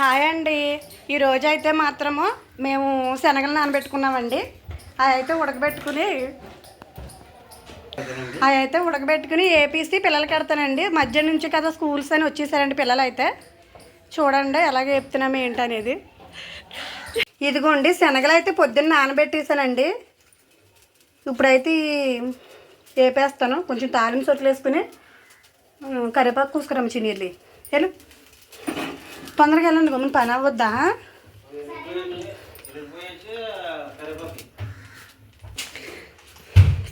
Hi అండి. ఈరోజు అయితే మాత్రము మేము శనగలు నానబెట్టుకున్నామండి. అవి అయితే ఉడకబెట్టుకుని అవి అయితే ఉడకబెట్టుకుని ఏపీసి పిల్లలకి పెడతానండి మధ్య నుంచి కదా స్కూల్స్ అని వచ్చేసారండి పిల్లలు అయితే చూడండి ఎలాగ చెప్తున్నాము ఏంటనేది. ఇదిగోండి శనగలు అయితే పొద్దున్న నానబెట్టేసానండి. ఇప్పుడైతే వేపేస్తాను కొంచెం తాలింపు సొట్లు వేసుకుని కరివేపాకు కూసుకురమ్మ చిన్నీళ్ళు హలో తొందరగా వెళ్ళండి గమ్మున పని అవ్వద్దా?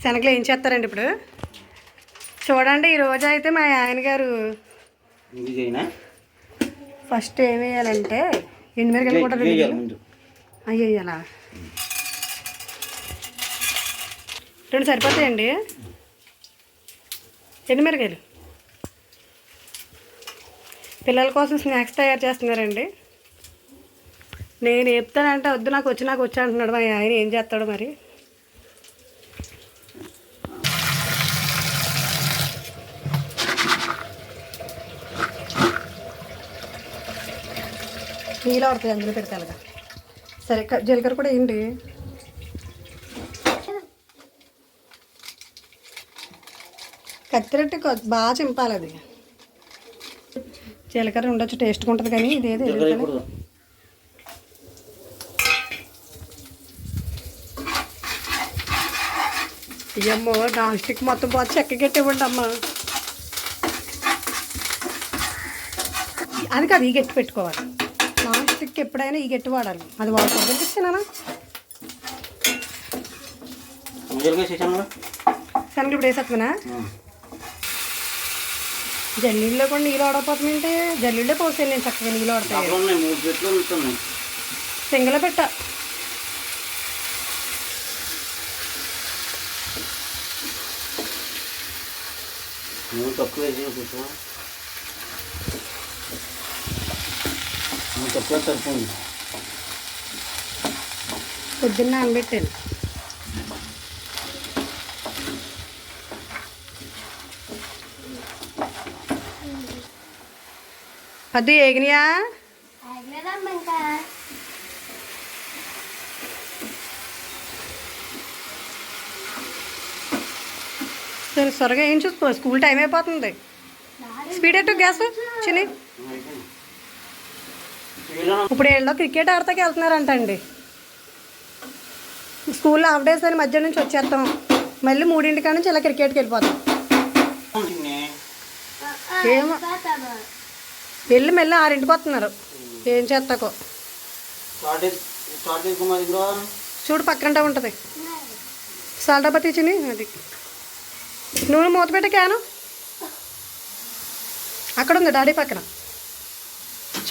శనగలు ఏం చేస్తారండి ఇప్పుడు? చూడండి ఈ రోజు అయితే మా ఆయన గారు ఫస్ట్ ఏం వేయాలంటే ఎండుమిరకాయలు కూడా వేయాలి రెండు సరిపోతాయండి? ఎండుమిరకాయలు పిల్లల కోసం స్నాక్స్ తయారు చేస్తున్నారండి. నేను చెప్తానంటే వద్దు నాకు వచ్చి నాకు వచ్చి అంటున్నాడు మా ఆయన. ఏం చేస్తాడు మరి? నీళ్ళు ఆడుతుంది అందులో పెడతానుగా సరే జీలకర్ర కూడా వేయండి. కత్తిరెట్టి బాగా చింపాలి అది. జీలకర్ర ఉండొచ్చు టేస్ట్గా ఉంటుంది కానీ ఇదేది అయ్యమ్మో నాన్ స్టిక్ మొత్తం చెక్క గట్టి అమ్మా. అది కాదు ఈ గట్టి పెట్టుకోవాలి. నాన్ స్టిక్ ఎప్పుడైనా ఈ గట్టి వాడాలి. అది చేసాను కదా. శనగలు ఇప్పుడు వేసేస్తున్నా జల్లీల్లో కూడా నీళ్ళు ఆడకపోతుందంటే జల్లీళ్ళే పోసాను నేను చక్కగా నీళ్ళు ఆడతాయి. సింగల పెట్ట. నువ్వు తక్కువ నువ్వు తక్కువ సరిపోయింది పొద్దున్న నానబెట్టాను. అది ఏగినాయా? సరే త్వరగా ఏం చూసుకో స్కూల్ టైం అయిపోతుంది. స్పీడ్ ఎట్టు గ్యాస్ చిని ఇప్పుడు వీళ్ళు క్రికెట్ ఆడతాకి వెళ్తున్నారంట అండి స్కూల్లో హాఫ్ డేస్ అని మధ్య నుంచి వచ్చేస్తాం. మళ్ళీ మూడింటి కాడ నుంచి ఇలా క్రికెట్కి వెళ్ళిపోతాం. ఏమో. వెళ్ళి మళ్ళీ ఆరింటికి వస్తున్నారు. ఏం చేస్తాకో. చూడు పక్కన ఉంటుంది. సాల్డా పత్తిచ్చిని అది. నూనె మూత పెట్టే క్యాను. అక్కడ ఉంది డాడీ పక్కన.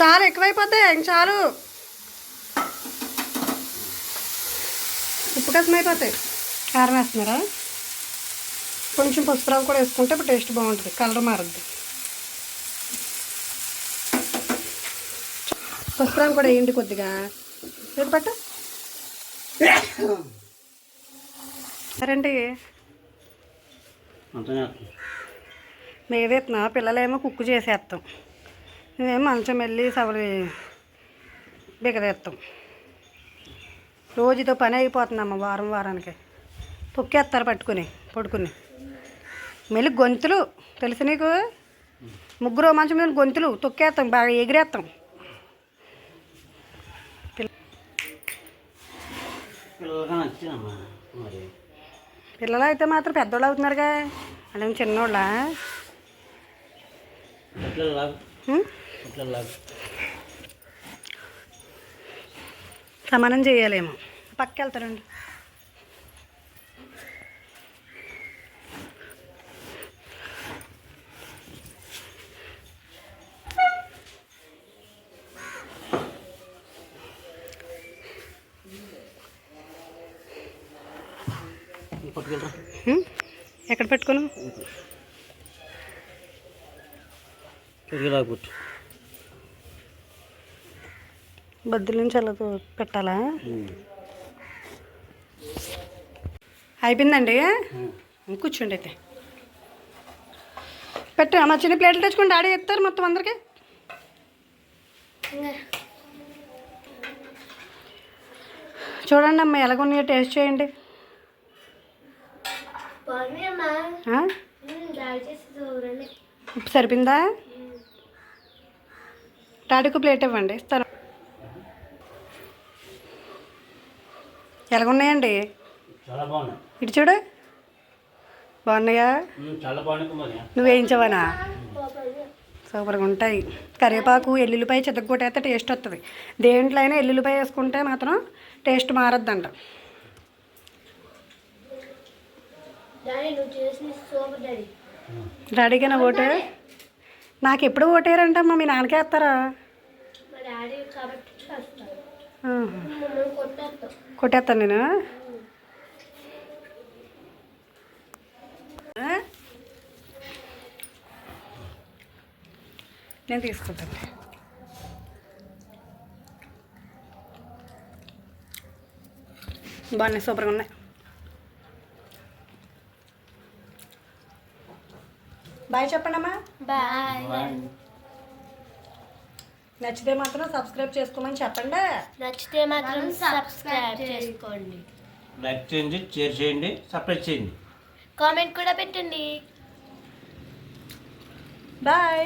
చాలు ఎక్కువైపోతే ఇంక చాలు. ఉప్పు కసం అయిపోతాయి. కారం వేస్తున్నారా? కొంచెం పసుపురావు కూడా వేసుకుంటే ఇప్పుడు టేస్ట్ బాగుంటుంది. కలర్ మారుద్ది. పసుపురావు కూడా వేయండి కొద్దిగా. పట్టు. సరేండి. మేవేస్తున్నా పిల్లలేమో కుక్కు చేసేస్తాం మేమేమో మంచం వెళ్ళి సవరి బిగదేస్తాం రోజు ఇదో పని అయిపోతుందమ్మ వారం వారానికి. తొక్కేస్తారు పట్టుకుని పడుకుని. మళ్ళీ గొంతులు తెలుసు నీకు? ముగ్గురు మంచం మీద గొంతులు తొక్కేస్తాం బాగా ఎగిరేస్తాం పిల్లలకి నచ్చిందమ్మా మరి పిల్లలు అయితే మాత్రం పెద్దోళ్ళు అవుతున్నారుగా. అంటే చిన్నోళ్ళ? సమానం చేయాలేమో. పక్క వెళ్తారండి ఎక్కడ పెట్టుకున్నావు? బద్దుల నుంచి అలా పెట్టాలా? అయిపోయిందండి? కూర్చోండి అయితే. పెట్టా మా చిన్న ప్లేట్లు తెచ్చుకోండి. డాడీ ఎత్తారు మొత్తం అందరికి. చూడండి అమ్మ ఎలాగున్నాయో టేస్ట్ చేయండి. ఉప్పు సరిపోయిందా? డాడీకి ప్లేట్ ఇవ్వండి ఇస్తాను. ఎలాగున్నాయండి? ఇటు చూడు. బాగున్నాయా? ఉమ్, చాలా బాగున్నాయి కుమారి. నువ్వు వేయించవనా సూపర్గా ఉంటాయి. కరివేపాకు ఎల్లుల్లిపాయ చితగ్గొట్టేస్తే టేస్ట్ వస్తుంది దేంట్లో అయినా ఎల్లుల్లిపాయ వేసుకుంటే మాత్రం టేస్ట్ మారద్దంట. డాడీ నువ్వు చేసిన సూపర్ డాడీ. డాడీకి నా ఓటు? నాకు ఎప్పుడు ఓటేరంటమ్మా మీ నాన్నకే వేస్తారా? కొట్టేస్తాను నేను? నేను తీసుకుంటాను. బాగున్నాయి సూపర్గా ఉన్నాయి. బాయ్ చెప్పండి అమ్మా. బాయ్. నచ్చితే మాత్రం సబ్స్క్రైబ్ చేసుకోమని చెప్పండి. నచ్చితే మాత్రం సబ్స్క్రైబ్ చేసుకోండి. లైక్ చేయండి షేర్ చేయండి సబ్స్క్రైబ్ చేయండి. కామెంట్ కూడా పెట్టండి. బాయ్.